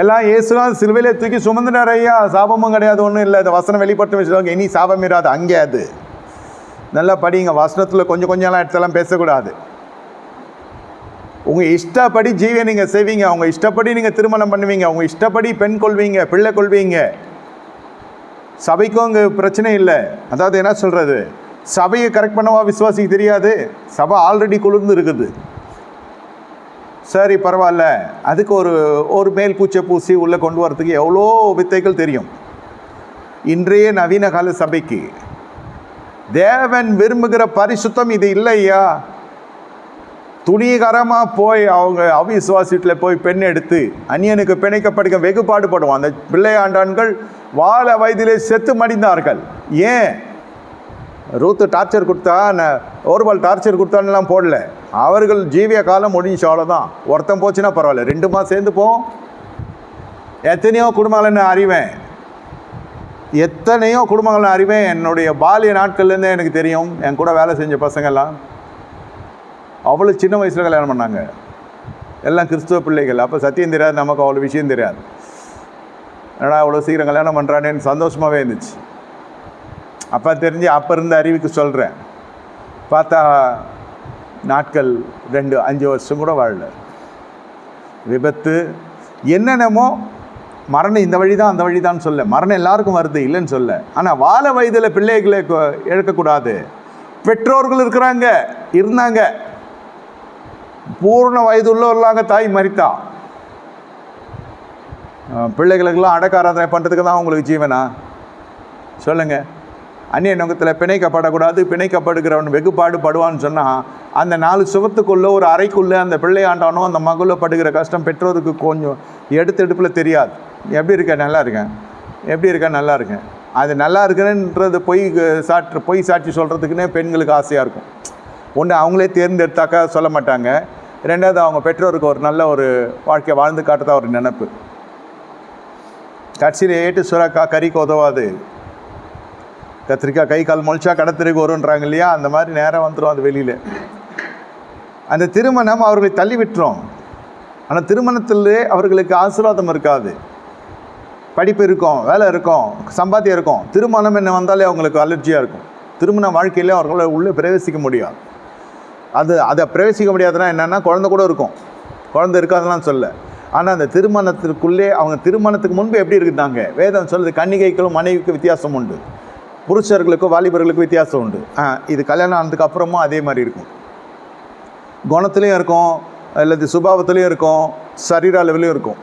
எல்லாம் இயேசுலாம் சிலுவையிலே தூக்கி சுமந்துட்டார் ஐயா. சாபமும் கிடையாது ஒன்றும் இல்லை. இந்த வசனம் வெளிப்பட்டு வச்சுருவாங்க இனி சாபம் இராது அங்கே அது. நல்லா படிங்க வசனத்தில் கொஞ்சம் கொஞ்சம்லாம் எடுத்தெல்லாம் பேசக்கூடாது. உங்கள் இஷ்டப்படி ஜீவியை நீங்கள் செய்வீங்க. அவங்க இஷ்டப்படி நீங்கள் திருமணம் பண்ணுவீங்க. அவங்க இஷ்டப்படி பெண் கொள்வீங்க பிள்ளை கொள்வீங்க. சபைக்கும் அங்கே பிரச்சனை இல்லை. அதாவது என்ன சொல்கிறது சபையை கரெக்ட் பண்ணவா விசுவாசிக்கு தெரியாது. சபை ஆல்ரெடி குளிர்ந்து இருக்குது. சரி பரவாயில்ல. அதுக்கு ஒரு ஒரு மேல் பூச்சை பூசி உள்ளே கொண்டு வரதுக்கு எவ்வளோ வித்தைகள் தெரியும். இன்றைய நவீன கால சபைக்கு தேவன் விரும்புகிற பரிசுத்தம் இது இல்லையா துணிகரமாக போய் அவங்க அவிசுவாசத்தில் போய் பெண் எடுத்து அந்நியனுக்கு பிணைக்கப்படுக வெகு பாடுபடுவோம் அந்த பிள்ளையாண்டான்கள் வாழ வயதிலே செத்து மடிந்தார்கள். ஏன்? ரூத்து டார்ச்சர் கொடுத்தா நான் ஒருபால் டார்ச்சர் கொடுத்தான்லாம் போடல. அவர்கள் ஜீவிய காலம் முடிஞ்சு அவ்வளோதான் ஒருத்தன் போச்சுன்னா பரவாயில்ல ரெண்டு மாதம் சேர்ந்து போவோம் எத்தனையோ குடும்பங்கள் நான் அறிவேன். எத்தனையோ குடும்பங்கள் நான் அறிவேன். என்னுடைய பாலிய நாட்கள்லேருந்தே எனக்கு தெரியும் என் கூட வேலை செஞ்ச பசங்கள்லாம். அவ்வளோ சின்ன வயசில் கல்யாணம் பண்ணாங்க. எல்லாம் கிறிஸ்துவ பிள்ளைகள். அப்போ சத்தியம் தெரியாது நமக்கு அவ்வளோ விஷயம் தெரியாது. ஏன்னா அவ்வளோ சீக்கிரம் கல்யாணம் பண்ணுறானேன்னு சந்தோஷமாகவே இருந்துச்சு. அப்போ தெரிஞ்சு அப்போ இருந்த அறிவுக்கு சொல்கிறேன் பார்த்தா நாட்கள் ரெண்டு அஞ்சு வருஷம் கூட வாழல. விபத்து என்னென்னமோ மரணம் இந்த வழி தான் அந்த வழி தான் சொல்ல. மரணம் எல்லாருக்கும் வருது இல்லைன்னு சொல்ல. ஆனால் வாழ வயதில் பிள்ளைகளை கொ- இழக்கக்கூடாது. பெற்றோர்கள் இருக்கிறாங்க இருந்தாங்க. பூர்ண வயது உள்ளவர்களாக தாய் மறித்தா. பிள்ளைகளுக்கெல்லாம் அடக்காராதனை பண்ணுறதுக்கு தான் உங்களுக்கு ஜீவனா? சொல்லுங்கள் அந்நிய நோக்கத்தில் பிணைக்கப்படக்கூடாது பிணைக்கப்படுகிறவன் வெகுப்பாடு படுவான்னு சொன்னால் அந்த நாலு சுகத்துக்குள்ளே ஒரு அறைக்குள்ளே அந்த பிள்ளையாண்டானோ அந்த மகுள்ள படுகிற கஷ்டம் பெற்றோருக்கு கொஞ்சம் எடுத்து எடுப்பில் தெரியாது. எப்படி இருக்க? நல்லா இருக்கேன் எப்படி இருக்க? நல்லா இருக்கேன் அது நல்லா இருக்குன்றது பொய் சாற்று பொய் சாட்சி சொல்கிறதுக்குன்னே பெண்களுக்கு ஆசையாக இருக்கும். ஒன்று அவங்களே தேர்ந்தெடுத்தாக்கா சொல்ல மாட்டாங்க. ரெண்டாவது அவங்க பெற்றோருக்கு ஒரு நல்ல ஒரு வாழ்க்கையை வாழ்ந்து காட்டுறதா ஒரு நினப்பு. கட்சியில் ஏட்டு சுரக்கா கறிக்கு உதவாது. கத்திரிக்காய் கை கால் முளைச்சா கடத்திற்கு வருன்றாங்க இல்லையா? அந்த மாதிரி நேரம் வந்துடும் அது வெளியில். அந்த திருமணம் அவர்களை தள்ளி விட்டுரும். ஆனால் திருமணத்திலே அவர்களுக்கு ஆசீர்வாதம் இருக்காது. படிப்பு இருக்கும் வேலை இருக்கும் சம்பாத்தியம் இருக்கும். திருமணம் என்ன வந்தாலே அவங்களுக்கு அலர்ஜியாக இருக்கும். திருமண வாழ்க்கையில் அவர்களால் உள்ளே பிரவேசிக்க முடியாது. அது அதை பிரவேசிக்க முடியாதுன்னா என்னென்னா குழந்தை கூட இருக்கும். குழந்தை இருக்காதுலாம் சொல்ல. ஆனால் அந்த திருமணத்திற்குள்ளே அவங்க திருமணத்துக்கு முன்பு எப்படி இருக்குதாங்க வேதம் சொல்லுது கன்னிகைக்கும் மனைவிக்கு வித்தியாசம் உண்டு. புருஷர்களுக்கும் வாலிபர்களுக்கும் வித்தியாசம் உண்டு. ஆ இது கல்யாணம் ஆனதுக்கு அப்புறமும் அதே மாதிரி இருக்கும். குணத்துலேயும் இருக்கும் அல்லது சுபாவத்துலேயும் இருக்கும் சரீர அளவுலேயும் இருக்கும்.